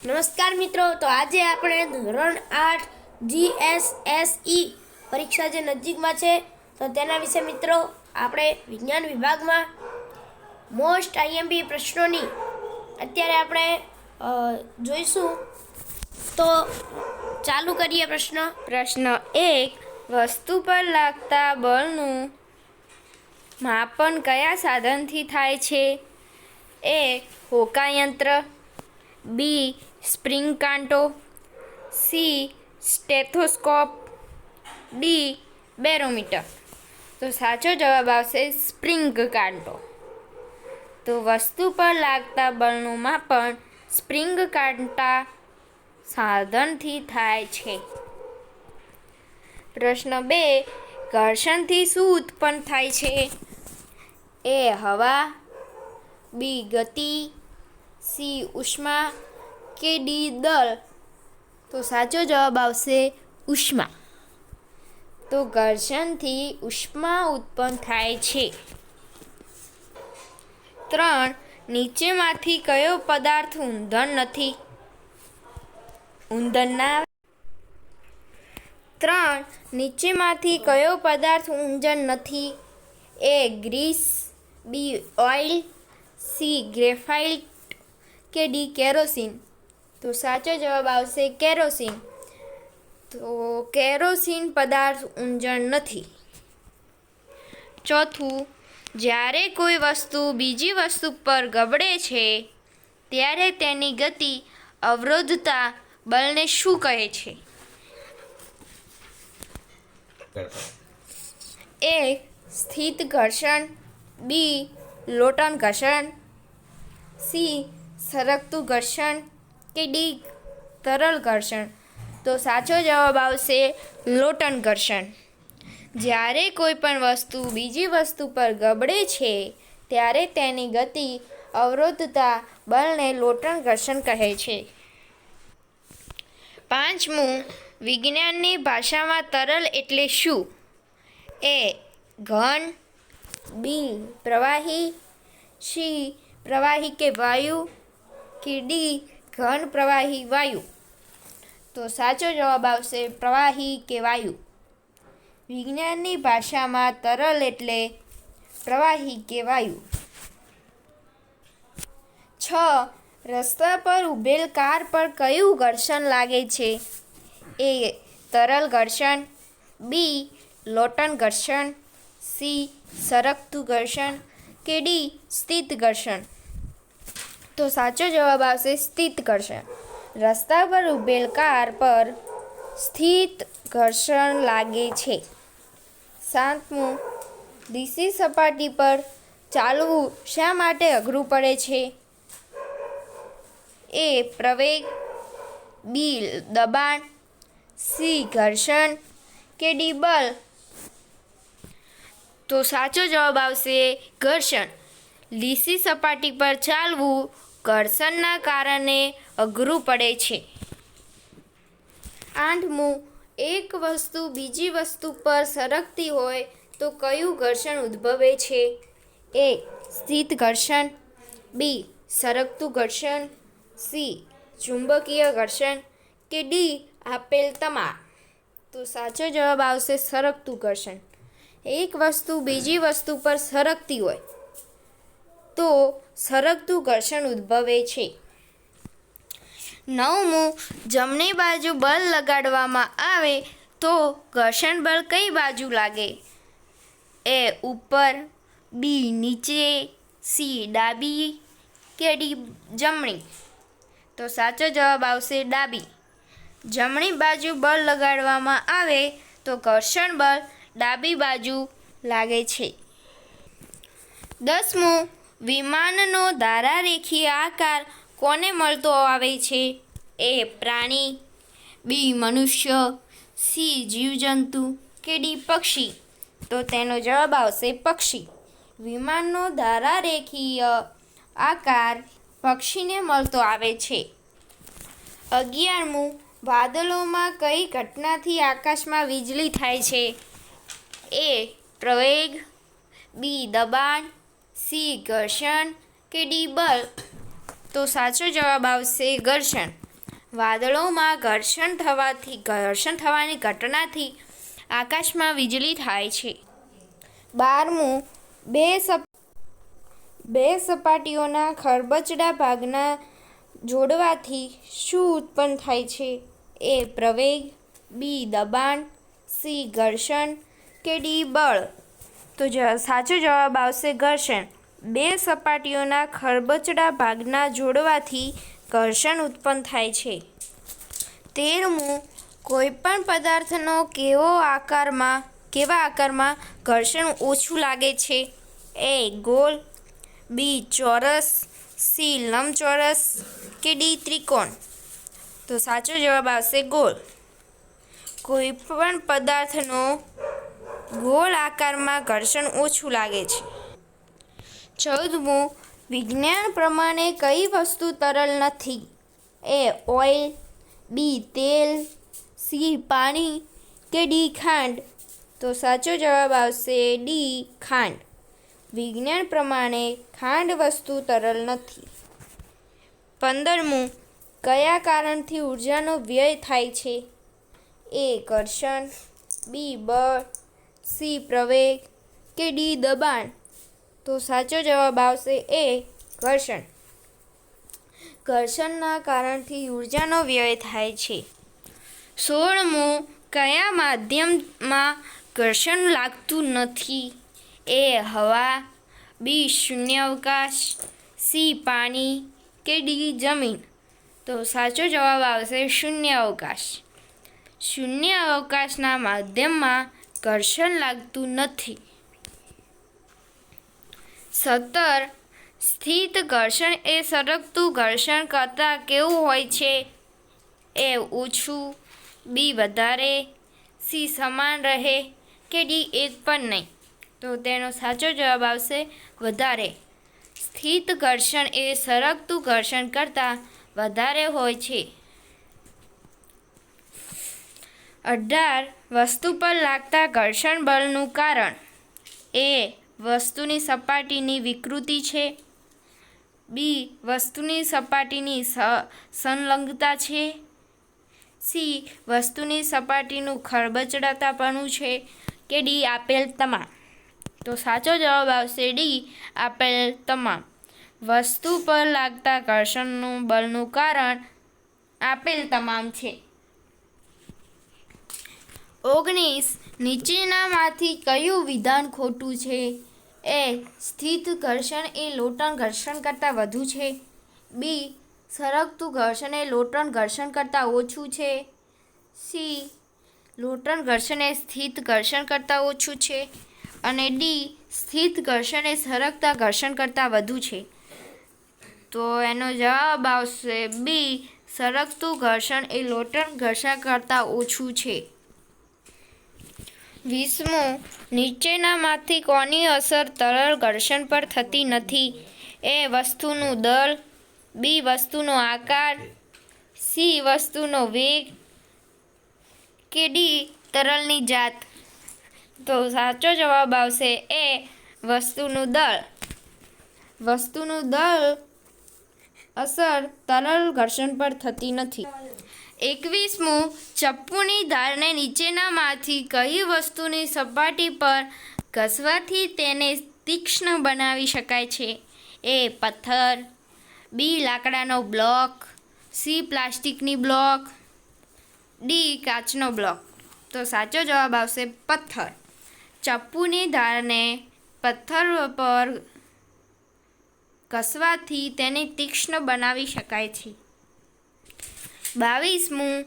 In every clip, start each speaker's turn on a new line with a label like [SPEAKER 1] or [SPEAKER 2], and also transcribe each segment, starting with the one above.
[SPEAKER 1] નમસ્કાર મિત્રો, તો આજે આપણે ધોરણ આઠ જીએસએસઈ પરીક્ષા જે નજીકમાં છે, તો તેના વિશે મિત્રો આપણે વિજ્ઞાન વિભાગમાં મોસ્ટ આઈએમપી પ્રશ્નોની અત્યારે આપણે જોઈશું. તો ચાલુ કરીએ પ્રશ્ન.
[SPEAKER 2] પ્રશ્ન એક, વસ્તુ પર લાગતા બળનું માપન કયા સાધનથી થાય છે? એ હોકાયંત્ર. બી સ્પ્રિંગ કાંટો, સી, સ્ટેથોસ્કોપ, ડી, બેરોમીટર. તો સાચો જવાબ આવશે સ્પ્રિંગ કાંટો. તો વસ્તુ પર લાગતા બળનું માપન સ્પ્રિંગ કાંટા સાધનથી થાય છે. પ્રશ્ન બે, ઘર્ષણથી શું ઉત્પન્ન થાય છે? એ હવા, બી ગતિ, સી ઉષ્મા કે ડી દળ? તો સાચો જવાબ આવશે ઉષ્મા. તો ઘર્ષણથી ઉષ્મા ઉત્પન્ન થાય છે. ત્રણ, નીચેમાંથી કયો પદાર્થ ઊંધણ નથી? ઊંધણના ત્રણ, નીચેમાંથી કયો પદાર્થ ઊંજણ નથી? A grease, B oil, C graphite, કે ડી કેરોસીન? તો સાચો જવાબ આવશે કેરોસીન. તો કેરોસીન પદાર્થ ઊંજણ નથી. ચોથું, જ્યારે કોઈ વસ્તુ બીજી વસ્તુ પર ગબડે છે, ત્યારે તેની ગતિ, અવરોધતા બળને શું કહે છે? એ, સ્થિત ઘર્ષણ, બી, લોટન ઘર્ષણ, સી, સરકતું ઘર્ષણ કે ડી તરલ ઘર્ષણ? તો સાચો જવાબ આવશે લોટન ઘર્ષણ. જ્યારે કોઈ પણ વસ્તુ બીજી વસ્તુ પર ગબડે છે, ત્યારે તેની ગતિ અવરોધતા બળને લોટન ઘર્ષણ કહે છે. પાંચમું, વિજ્ઞાનની ભાષામાં તરલ એટલે શું? એ, ઘન, બી, પ્રવાહી, સી, પ્રવાહી કે વાયુ, કે ડી ઘન પ્રવાહી વાયુ? તો સાચો જવાબ આવશે પ્રવાહી કે વાયુ? વિજ્ઞાનની ભાષામાં તરલ એટલે પ્રવાહી કે વાયુ. છ. રસ્તા પર ઊભેલ કાર પર કયું ઘર્ષણ લાગે છે? એ તરલ ઘર્ષણ, બી લોટન ઘર્ષણ, સી સરકતું ઘર્ષણ, કે ડી સ્થિત ઘર્ષણ? તો સાચો જવાબ આવશે સ્થિત ઘર્ષણ. રસ્તા પર ઊભેલ કાર પર સ્થિત ઘર્ષણ લાગે છે. સાતમું દીસી સપાટી પર ચાલવું શા માટે અઘરું પડે છે? એ, પ્રવેગ બી દબાણ, સી, ઘર્ષણ કે ડી તો સાચો જવાબ આવશે ઘર્ષણ. લીસી સપાટી પર ચાલવું ઘર્ષણના કારણે અઘરું પડે છે. આઠમું એક વસ્તુ બીજી વસ્તુ પર સરકતી હોય તો કયું ઘર્ષણ ઉદ્ભવે છે? એ સ્થિત ઘર્ષણ, બી સરકતું ઘર્ષણ, સી ચુંબકીય ઘર્ષણ કે ડી આપેલ તમા? તો સાચો જવાબ આવશે સરકતું ઘર્ષણ. એક વસ્તુ બીજી વસ્તુ પર સરકતી હોય તો સરકતું ઘર્ષણ ઉદ્ભવે છે. નવમું, જમણી બાજુ બળ લગાડવામાં આવે તો ઘર્ષણ બળ કઈ બાજુ લાગે? એ ઉપર, બી નીચે, સી ડાબી, કે ડી જમણી? તો સાચો જવાબ આવશે ડાબી. જમણી બાજુ બળ લગાડવામાં આવે તો ઘર્ષણ બળ ડાબી બાજુ લાગે છે. દસમું વિમાનનો ધારારેખીય આકાર કોને મળતો આવે છે? એ પ્રાણી, બી મનુષ્ય, સી જીવજંતુ કે ડી પક્ષી? તો તેનો જવાબ આવશે પક્ષી. વિમાનનો ધારારેખીય આકાર પક્ષીને મળતો આવે છે. અગિયારમું, વાદળોમાં કઈ ઘટનાથી આકાશમાં વીજળી થાય છે? એ પ્રવેગ, બી દબાણ સી, ઘર્ષણ કે ડી, બળ? તો સાચો જવાબ આવશે ઘર્ષણ. વાદળોમાં ઘર્ષણ થવાથી, ઘર્ષણ થવાની ઘટનાથી આકાશમાં વીજળી થાય છે. બારમું, બે સપ, બે સપાટીઓના ખરબચડા ભાગના જોડવાથી શું ઉત્પન્ન થાય છે? એ, પ્રવેગ, બી, દબાણ, સી, ઘર્ષણ કે ડી, બળ? તો સાચો જવાબ આવશે ઘર્ષણ. બે સપાટીઓના ખરબચડા ભાગના જોડવાથી ઘર્ષણ ઉત્પન્ન થાય છે. તેરમું, કોઈપણ પદાર્થનો કેવો આકારમાં, કેવા આકારમાં ઘર્ષણ ઓછું લાગે છે? એ ગોળ બી, ચોરસ. સી, લંબચોરસ કે ડી, ત્રિકોણ? તો સાચો જવાબ આવશે ગોળ કોઈ પણ પદાર્થનો ગોળ આકારમાં ઘર્ષણ ઓછું લાગે છે. ચૌદમું, વિજ્ઞાન પ્રમાણે કઈ વસ્તુ તરલ નથી? એ ઓઇલ, બી તેલ, સી પાણી કે ડી ખાંડ? તો સાચો જવાબ આવશે ડી ખાંડ. વિજ્ઞાન પ્રમાણે ખાંડ વસ્તુ તરલ નથી. પંદરમું, કયા કારણથી ઉર્જાનો વ્યય થાય છે? એ ઘર્ષણ, બી બળ સી પ્રવેગ કે ડી દબાણ? તો સાચો જવાબ આવશે એ ઘર્ષણ. ઘર્ષણના કારણથી ઉર્જાનો વ્યય થાય છે. સોળમું, કયા માધ્યમમાં ઘર્ષણ લાગતું નથી? એ હવા, બી શૂન્યાવકાશ, સી પાણી કે ડી જમીન? તો સાચો જવાબ આવશે શૂન્ય અવકાશ શૂન્ય અવકાશના માધ્યમમાં ઘર્ષણ લાગતું નથી. સત્તર સ્થિત ઘર્ષણ એ સરકતું ઘર્ષણ કરતાં કેવું હોય છે? એ ઓછું, બી વધારે, સી સમાન રહે કે ડી એક પણ નહીં? તો તેનો સાચો જવાબ આવશે વધારે. સ્થિત ઘર્ષણ એ સરકતું ઘર્ષણ કરતાં વધારે હોય છે. અઢાર વસ્તુ પર લાગતા ઘર્ષણ બળનું કારણ. એ વસ્તુની સપાટીની વિકૃતિ છે. બી વસ્તુની સપાટીની સંલગ્નતા છે. સી વસ્તુની સપાટીનું ખરબચડાતાપણું છે કે ડી આપેલ તમામ. તો સાચો જવાબ આવશે ડી આપેલ તમામ. વસ્તુ પર લાગતા ઘર્ષણનું બળનું કારણ આપેલ તમામ છે. ઓગણીસ નીચેનામાંથી કયું વિધાન ખોટું છે? એ સ્થિત ઘર્ષણ એ લોટન ઘર્ષણ કરતાં વધુ છે. બી સરકતું ઘર્ષણ એ લોટન ઘર્ષણ કરતાં ઓછું છે. સી લોટન ઘર્ષણ એ સ્થિત ઘર્ષણ કરતાં ઓછું છે. અને ડી સ્થિત ઘર્ષણ એ સરકતા ઘર્ષણ કરતાં વધુ છે. તો એનો જવાબ આવશે બી સરકતું ઘર્ષણ એ લોટન ઘર્ષણ કરતાં ઓછું છે. વીસમું નીચેનામાંથી કોની અસર તરલ ઘર્ષણ પર થતી નથી? એ વસ્તુનું દળ, બી વસ્તુનો આકાર, સી વસ્તુનો વેગ, કે ડી તરલની જાત? તો સાચો જવાબ આવશે એ વસ્તુનું દળ. વસ્તુનું દળ અસર તરલ ઘર્ષણ પર થતી નથી. એકવીસમું, ચપ્પુની ધારને નીચેનામાંથી કઈ વસ્તુની સપાટી પર ઘસવાથી તેને તીક્ષ્ણ બનાવી શકાય છે? એ પથ્થર, બી લાકડાનો બ્લોક, સી પ્લાસ્ટિકની બ્લોક, ડી કાચનો બ્લોક. તો સાચો જવાબ આવશે પથ્થર. ચપ્પુની ધારને પથ્થર પર ઘસવાથી તેને તીક્ષ્ણ બનાવી શકાય છે. બાવીસમું.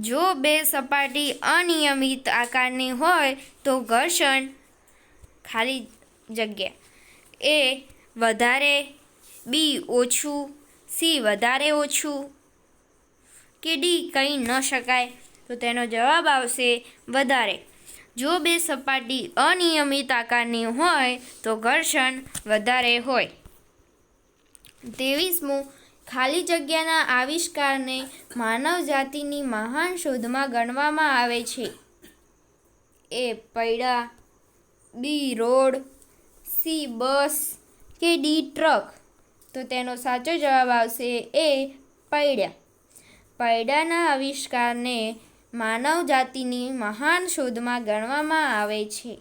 [SPEAKER 2] જો બે સપાટી અનિયમિત આકારની હોય તો ઘર્ષણ ખાલી જગ્યા. એ વધારે, બી ઓછું, સી વધારે ઓછું કે ડી કહી ન શકાય તો તેનો જવાબ આવશે વધારે. જો બે સપાટી અનિયમિત આકારની હોય તો ઘર્ષણ વધારે હોય. ત્રેવીસમું ખાલી જગ્યાના આવિષ્કારને માનવ જાતિની મહાન શોધમાં ગણવામાં આવે છે. એ પૈડા, બી રોડ, સી બસ કે ડી ટ્રક? તો તેનો સાચો જવાબ આવશે એ પૈડા. પૈડાના આવિષ્કારને માનવ જાતિની મહાન શોધમાં ગણવામાં આવે છે.